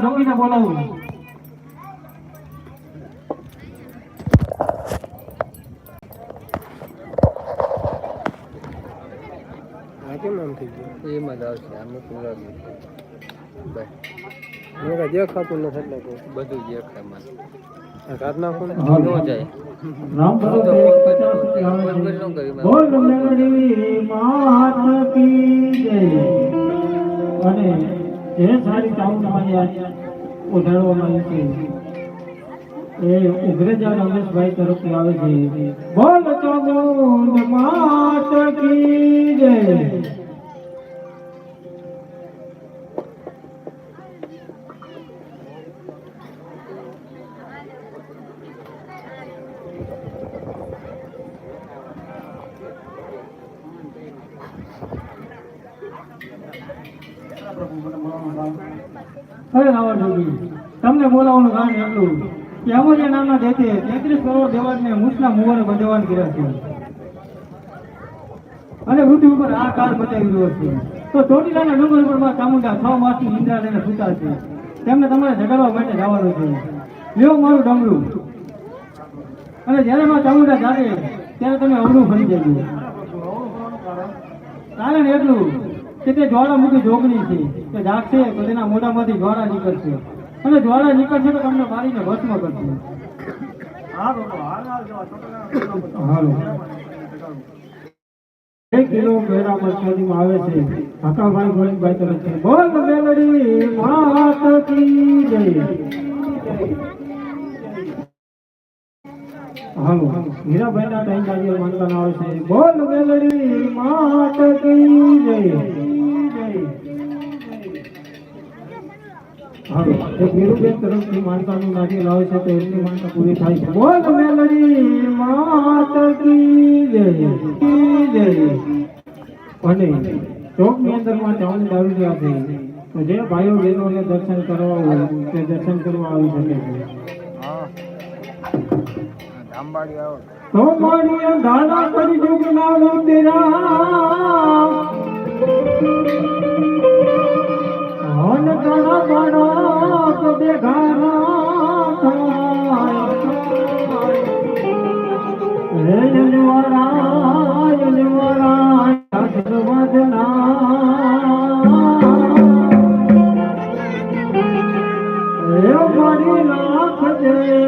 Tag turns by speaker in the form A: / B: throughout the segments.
A: ઢોકીને બોલાવું
B: કેમ આમ થઈ ગયું?
C: એમાં જ આવશે આમાં પૂરા બસ
B: મને કાંઈ દેખાતું નથી એટલે કહું.
C: બધું દેખાય મને
B: આ રાત નાખો ન.
C: જાય.
A: રામ
C: હું તો
A: ભગત
C: ફોન કરી
A: રૂપિયા
C: ફોન
A: આવે
C: કરી ન
A: છે.
C: કરી
A: બોલ મેલડી માત કી જય. અને એ સારી ચાઉંડમાં ઉધારવામાં આવી છે. એ ઉગ્રજા રમેશભાઈ તરફથી આવે છે. બોલ ચામુંડ માત જય. અરે આવા જોગી તમને બોલાવવાનું કારણ એટલું કે અમોલિયા નામના દેતે તેત્રીસ કરોડ દેવાને મુસ્લા મુવાને બંધવાન કર્યા છે. અને વૃદ્ધિ ઉપર આ કાળ બતાવી રહ્યો છે. તો ચોટીલાના ડુંગર ઉપરમાં ચામુંડા છ માસની નિંદ્રા લઈને સૂતા છે. તેમને તમારે જગાડવા માટે જવાનું છે. લ્યો મારું ડમરું. અને જ્યારે માં ચામુંડા જાગે, ત્યારે તમે અવળું ફરી જજો. કારણ એટલું કે તે જ્વાળામુખી જોગણી છે. કે જાગશે તો તેના મોઢામાંથી જ્વાળા નીકળશે. અને જ્વાળા નીકળશે તો તમને મારીને ભસ્મ કરશે. કિલો પેરા મરચાદીમાં આવે છે. કાકાભાઈ તરફથી બોલ મેલડી માત કી જય. હાલો. હીરાભાઈ ના ટાઈમ આવે છે. બોલ મેલડી માત કી જય. એક વીરુબેન તરફથી માનતાનું નારિયેલ લાવે છે તો એમની માનતા પૂરી થાય છે. બોલ મેલડી, માત કી જય, કી તો જે ભાઈઓ બહેનોને દર્શન કરવા હોય, તે દર્શન કરવા આવી શકે છે. તો મારી હન કણા બણા કદે ઘાના રે જનવારા જનવારા જનવદના એ મારી લાખ દે.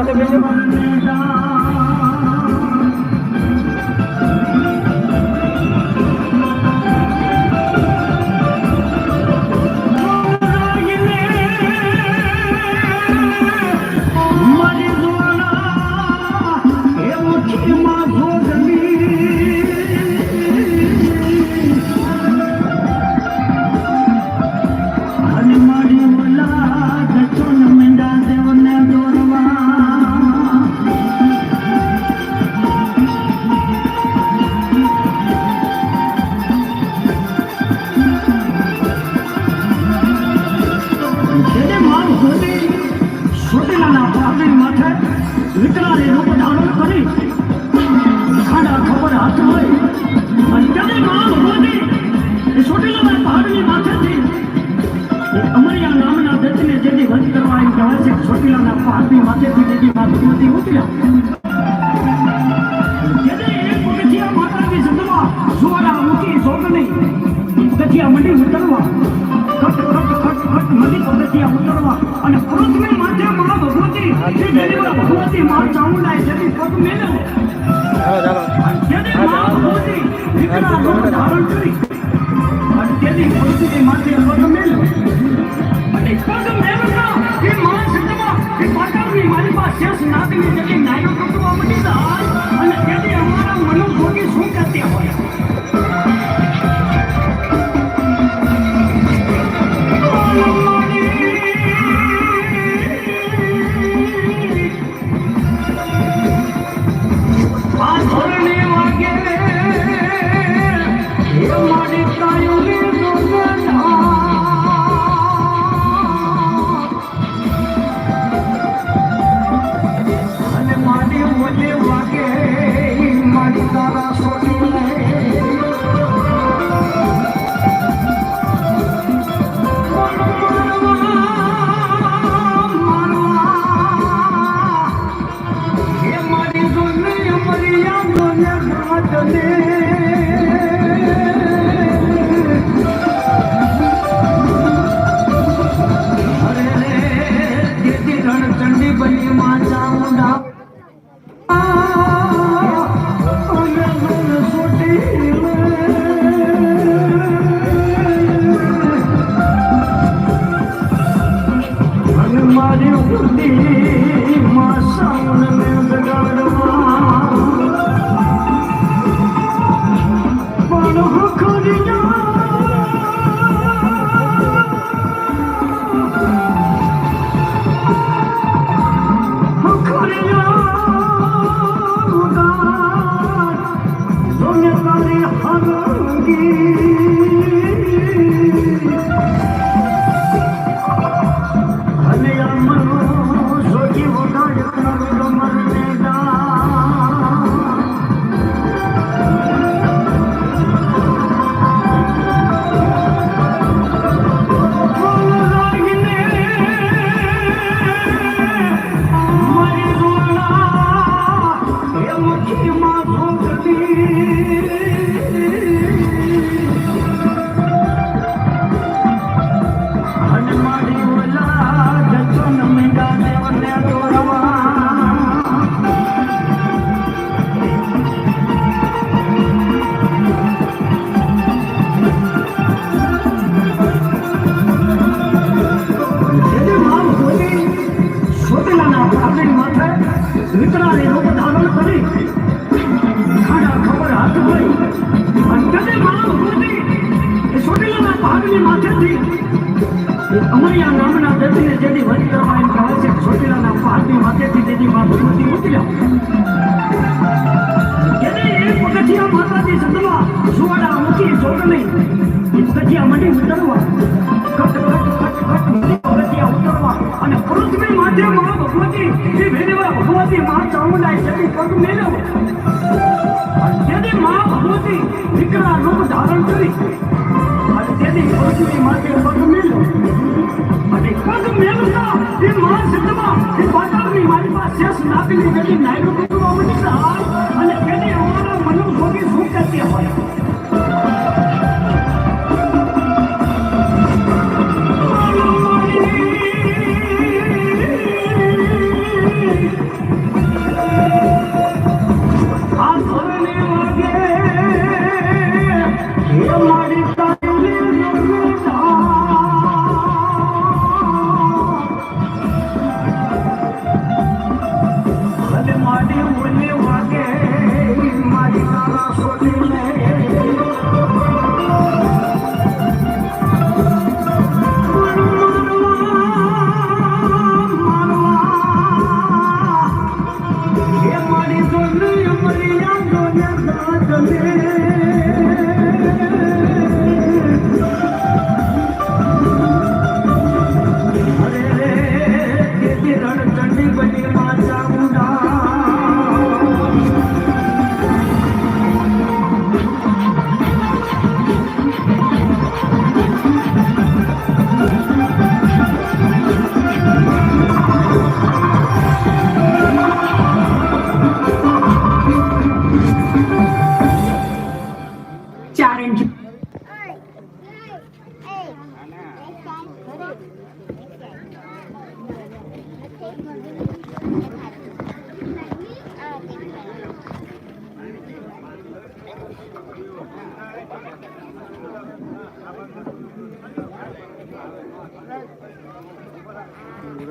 A: Mata mesmo. છે
D: ચોટીલાના પારથી માથેથી દેવી માં ભગવતી ઉતર્યા Mario, Mario, Mario, Mario, Mario, Mario, Mario, Mario, Mario, Mario, ઘાટી ઉતરવા ભગવતી શ્રી ધારણ કરી અને તેની પૃથ્વી માથે પગ મેળવ અને પગ મેળવતા મારી પાસે શેષ નાગની ગતિ નાયરો કરવા મળી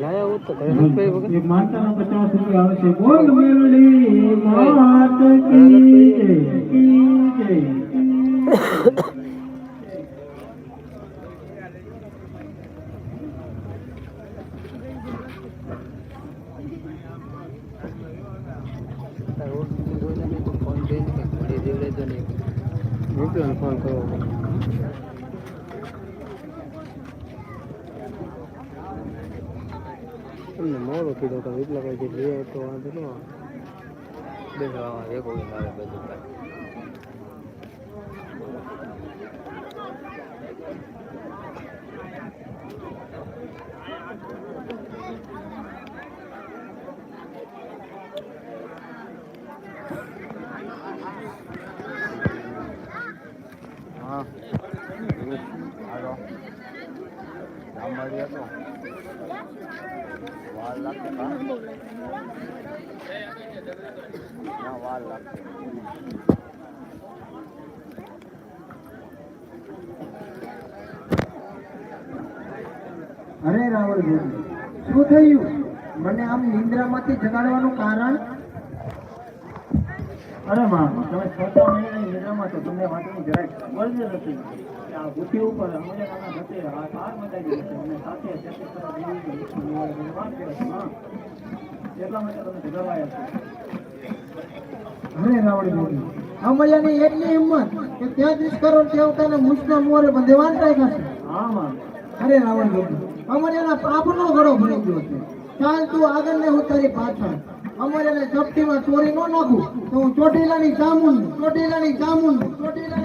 B: લાયા હોત તો ઘરે નથી વગર.
E: એક માતાના કી જય
B: તાર ઓળખીતું કોઈને નહીં તો ફોન કરીને કંઈક ઘડી દેવડાવજો નહીં રૂપિયાનો ફોન કરવો પડે. તમને મોડો કીધો તો એટલા કઈ જે લે તો વાંધો ન આવે
C: બેસવા એક વખત આવે બધું કાઢી. હા
D: અરે રાવણ શું થયું? મને આમ નિંદ્રામાંથી જગાડવાનું કારણ?
E: અરે માં તમે છોટા મહિનાની નિદ્રામાં તો તમને વાતની જરાય ખબર જ નથી. આ બુદ્ધિ ઉપર અમે નાના નથી આ તાર મચાવી છે. અને સાથે માં એટલા માટે તમે છો.
D: અમૈયાની એટલી હિંમત કે તેત્રીસ કરોડ દેવતાને મુજના મોરે બધે વાંટાઈ છે.
E: હા માં
D: અરે રાવણ ગોપી અમરેના પાપનો ઘડો ભરી ગયો છે. ચાલ તું આગળ ને હું તારી પાછળ. અમરેને ચપટીમાં ચોરી ન નાખું. તો હું ચોટીલાની ચામુંડ ચોટીલાની ચોટીલાની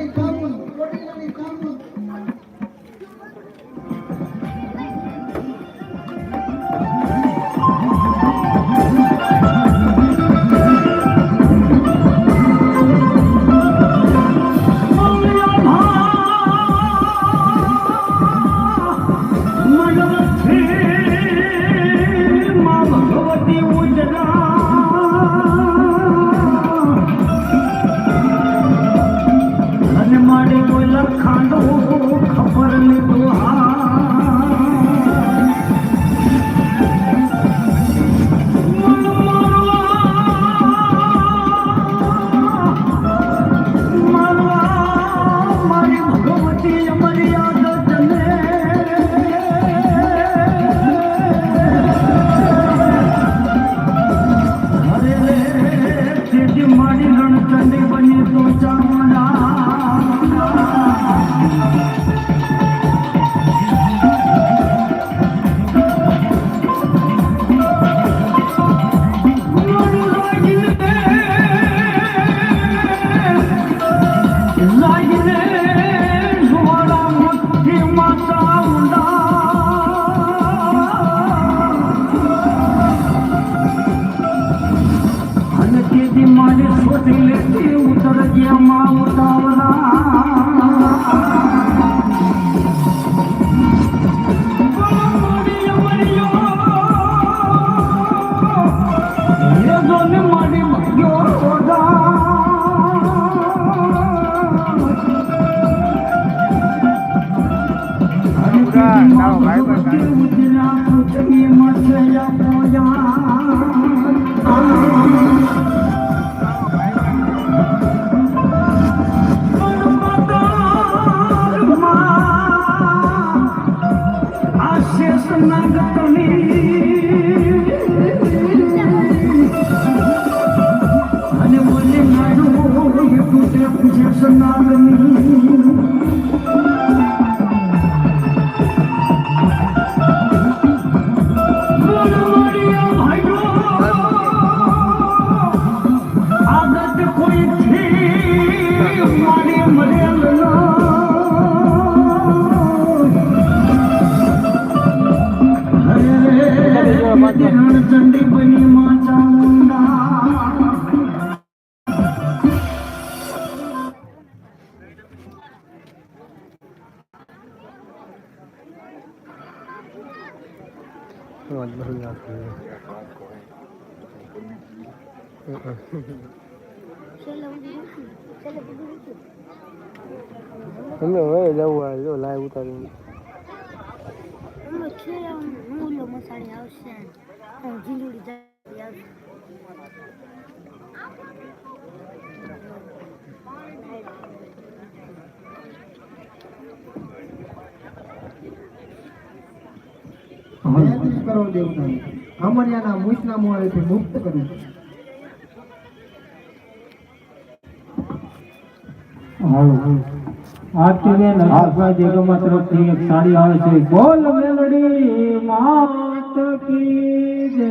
F: Krishna આવશે જીંજુડી જાળી આવશે
G: તેત્રીસ કરોડ અમર્યાના મુસના મોડેથી મુક્ત કર્યું
A: આરતી બેન હર્ષભાઈ દેગમા તરફથી એક સાડી આવે છે. બોલ મેલડી માત કી જય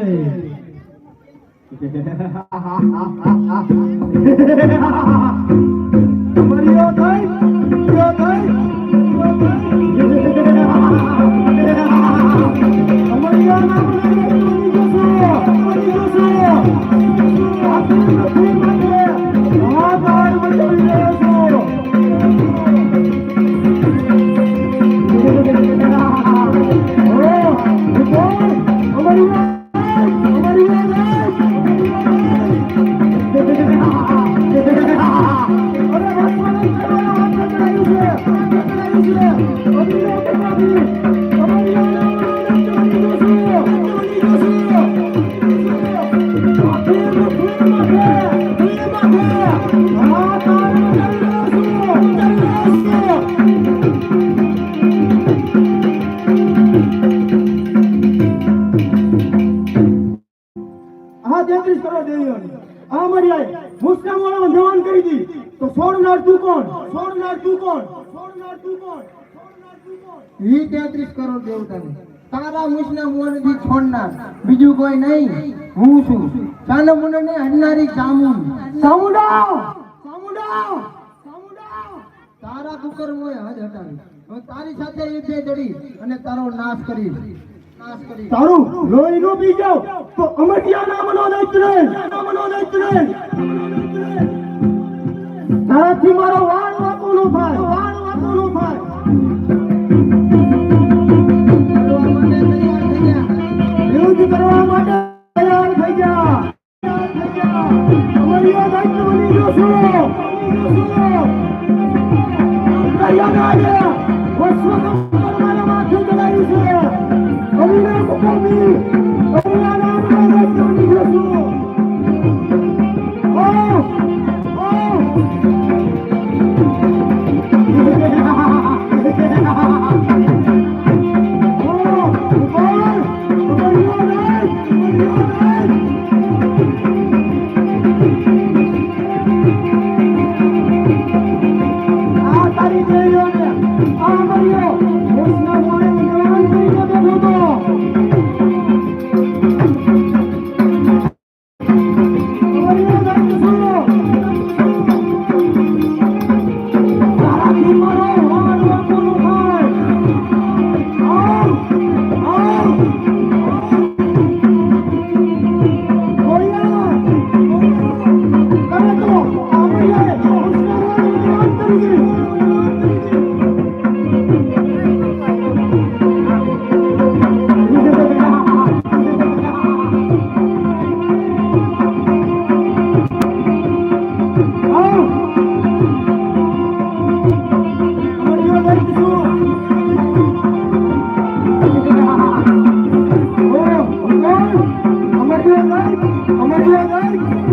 G: અમર્યો તારા કુકર મોય હટાવી. હવે તારી સાથે યુદ્ધે ચડી અને તારો નાશ કરી.
A: તારું લોહી નો પી જાવ તો અમરિયા નામ નો દૈત રે ના મનો દૈત રે તારાથી મારો વાળ વાતો નો થાય. વાળ વાતો નો થાય. યુદ્ધ કરવા માટે તૈયાર થઈ જા અમટિયા દૈત બની ગયો છું બની ગયો છું અંતરિયાના આજે વસ્તુ મારા માથે ચડાવી છે અમીના
G: Thank you.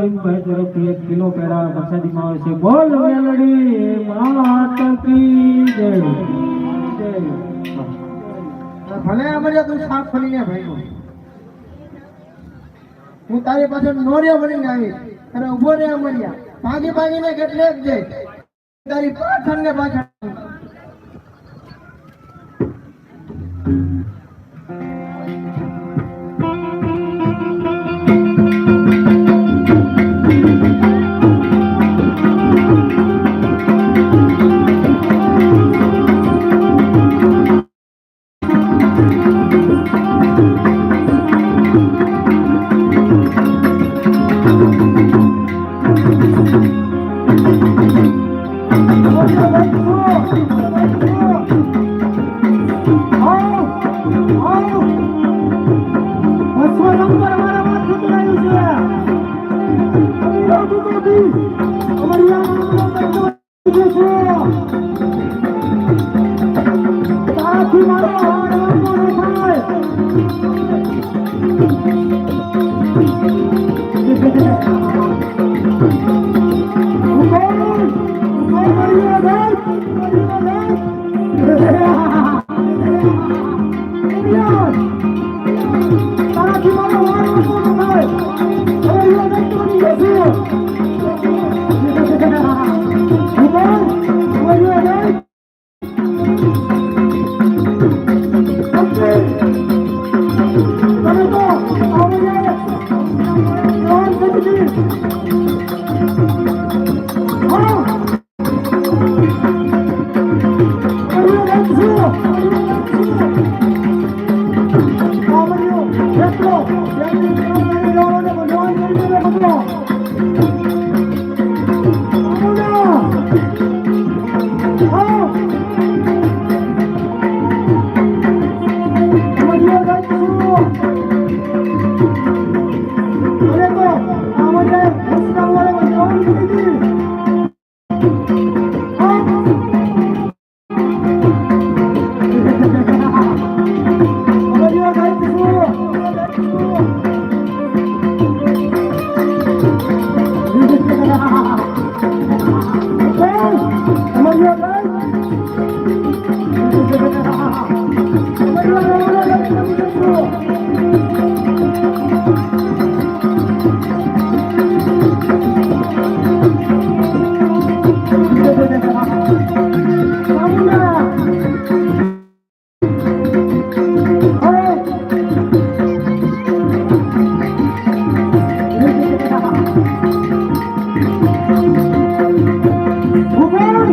G: રહીમભાઈ તરફથી એક કિલો પેડા વરસાદીમાં આવે છે. બોલ મેલડી માતા જય જય.
H: ભલે અમારે તું સાફ ફરી ગયા ભાઈ હું તારી પાછળ નોરિયા બનીને આવી અને ઊભો રહ્યા મળ્યા ભાગી ભાગીને કેટલેક જઈશ. તારી પાછળ ને પાછળ.
G: Thank you.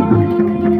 G: Thank you.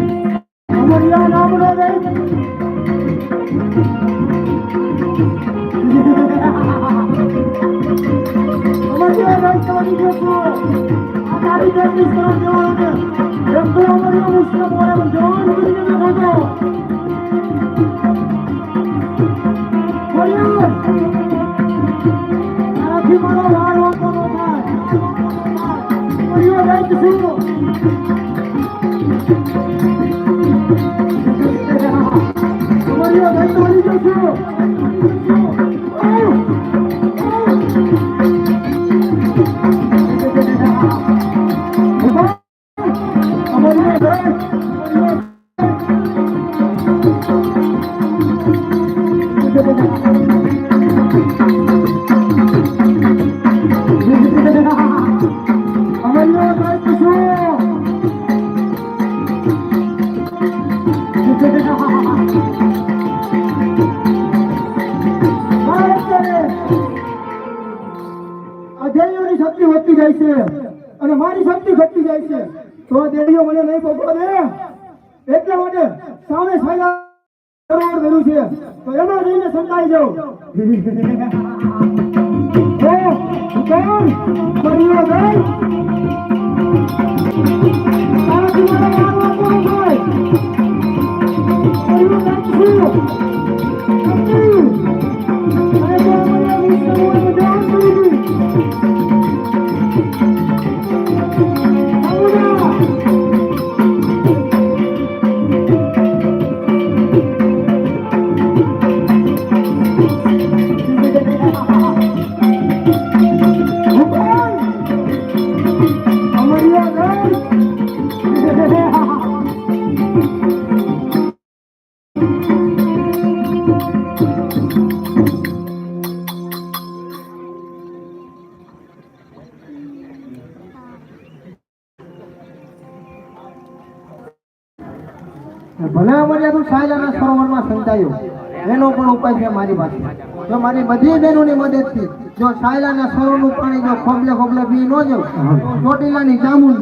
G: મારી
H: પાસે જો મારી બધી બહેનોની મદદથી જો સાયલાના સરોનું પાણી જો ખોબલે ખોબલે પી ન જો ચોટીલાની
B: જામુન